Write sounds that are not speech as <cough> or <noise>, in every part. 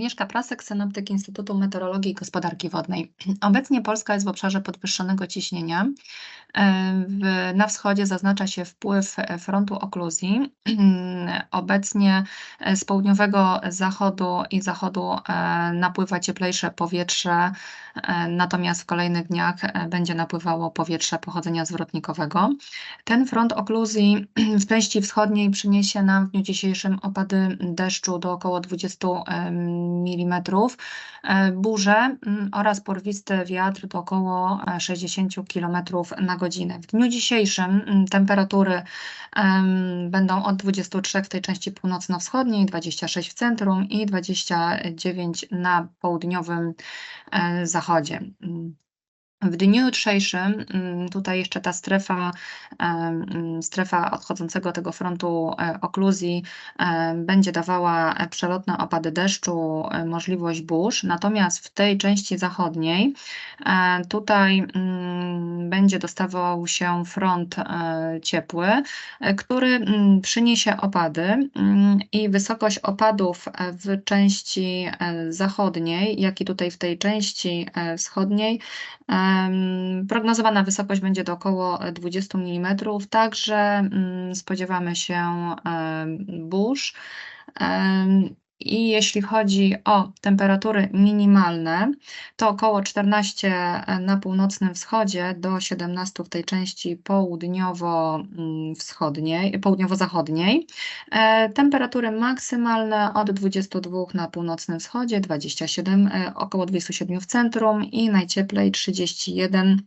Agnieszka Prasek, synoptyk Instytutu Meteorologii i Gospodarki Wodnej. <clears throat> Obecnie Polska jest w obszarze podwyższonego ciśnienia. W, na wschodzie zaznacza się wpływ frontu okluzji. <clears throat> Obecnie z południowego zachodu i zachodu e, napływa cieplejsze powietrze, e, natomiast w kolejnych dniach e, będzie napływało powietrze pochodzenia zwrotnikowego. Ten front okluzji <clears throat> w części wschodniej przyniesie nam w dniu dzisiejszym opady deszczu do około 20 mm, burze oraz porwisty wiatr do około 60 km na godzinę. W dniu dzisiejszym mm, temperatury będą od 23 w tej części północno-wschodniej, 26 w centrum i 29 na południowym e, zachodzie. W dniu jutrzejszym, mm, tutaj jeszcze ta strefa, mm, strefa odchodzącego tego frontu e, okluzji będzie dawała przelotne opady deszczu, e, możliwość burz, natomiast w tej części zachodniej e, tutaj mm, będzie dostawał się front ciepły, który przyniesie opady i wysokość opadów w części zachodniej, jak i tutaj w tej części wschodniej Prognozowana wysokość będzie do około 20 mm, także spodziewamy się burz. I jeśli chodzi o temperatury minimalne, to około 14 na północnym wschodzie do 17 w tej części południowo-wschodniej, południowo-zachodniej. E, temperatury maksymalne od 22 na północnym wschodzie, 27, e, około 27 w centrum i najcieplej 31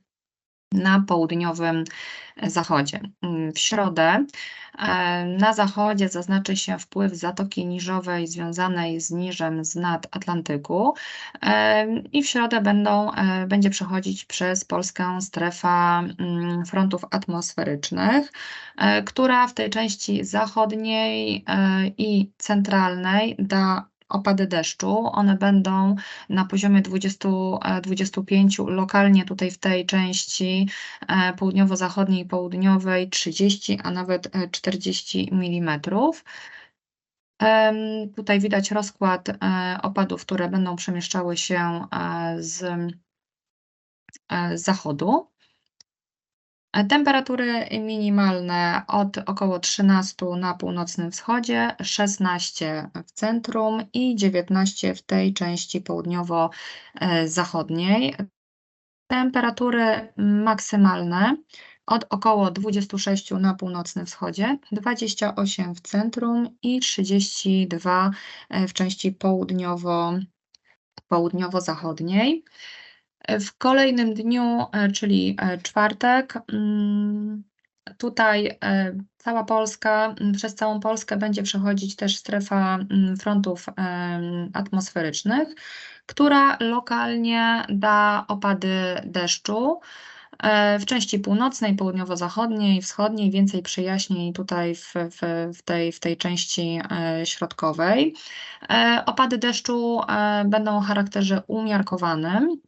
na południowym zachodzie. W środę e, na zachodzie zaznaczy się wpływ Zatoki Niżowej związanej z niżem z nad Atlantyku e, i w środę będą, e, będzie przechodzić przez Polskę strefa mm, frontów atmosferycznych, która w tej części zachodniej i centralnej da opady deszczu. One będą na poziomie 20-25, lokalnie tutaj w tej części e, południowo-zachodniej i południowej 30, a nawet 40 e, mm. Tutaj widać rozkład e, opadów, które będą przemieszczały się z zachodu. Temperatury minimalne od około 13 na północnym wschodzie, 16 w centrum i 19 w tej części południowo-zachodniej. Temperatury maksymalne od około 26 na północnym wschodzie, 28 w centrum i 32 w części południowo, południowo-zachodniej. W kolejnym dniu, e, czyli e, czwartek, mm, tutaj e, cała Polska, przez całą Polskę będzie przechodzić też strefa frontów atmosferycznych, która lokalnie da opady deszczu. E, w części północnej, południowo-zachodniej, wschodniej więcej przejaśnień tutaj w, w, w, tej, w tej części e, środkowej. E, opady deszczu będą o charakterze umiarkowanym.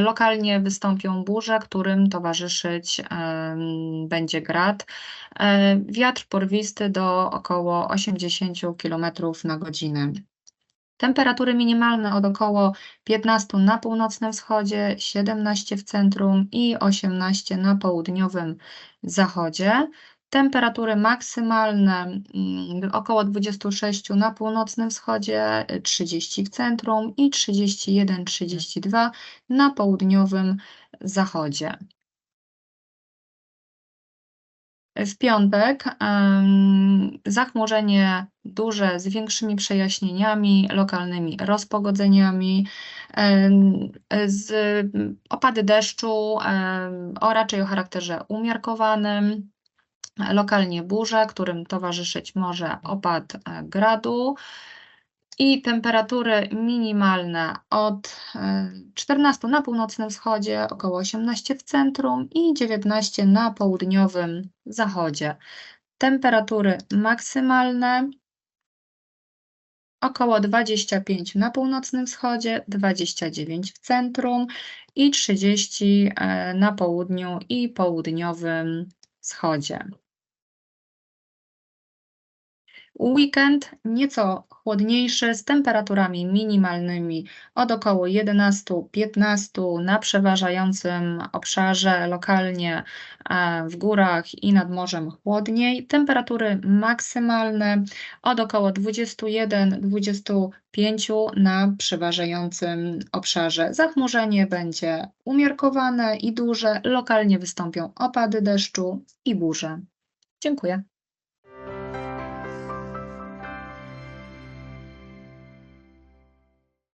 Lokalnie wystąpią burze, którym towarzyszyć będzie grad. Wiatr porwisty do około 80 km na godzinę. Temperatury minimalne od około 15 na północnym wschodzie, 17 w centrum i 18 na południowym zachodzie. Temperatury maksymalne mm, około 26 na północnym wschodzie, 30 w centrum i 31-32 na południowym zachodzie. W piątek zachmurzenie duże z większymi przejaśnieniami, lokalnymi rozpogodzeniami, z opady deszczu o raczej o charakterze umiarkowanym, lokalnie burze, którym towarzyszyć może opad e, gradu i temperatury minimalne od 14 e, na północnym wschodzie, około 18 w centrum i 19 na południowym zachodzie. Temperatury maksymalne około 25 na północnym wschodzie, 29 w centrum i 30 e, na południu i południowym wschodzie. Weekend nieco chłodniejszy z temperaturami minimalnymi od około 11-15 na przeważającym obszarze lokalnie e, w górach i nad morzem chłodniej. Temperatury maksymalne od około 21-25 na przeważającym obszarze. Zachmurzenie będzie umiarkowane i duże, lokalnie wystąpią opady deszczu i burze. Dziękuję.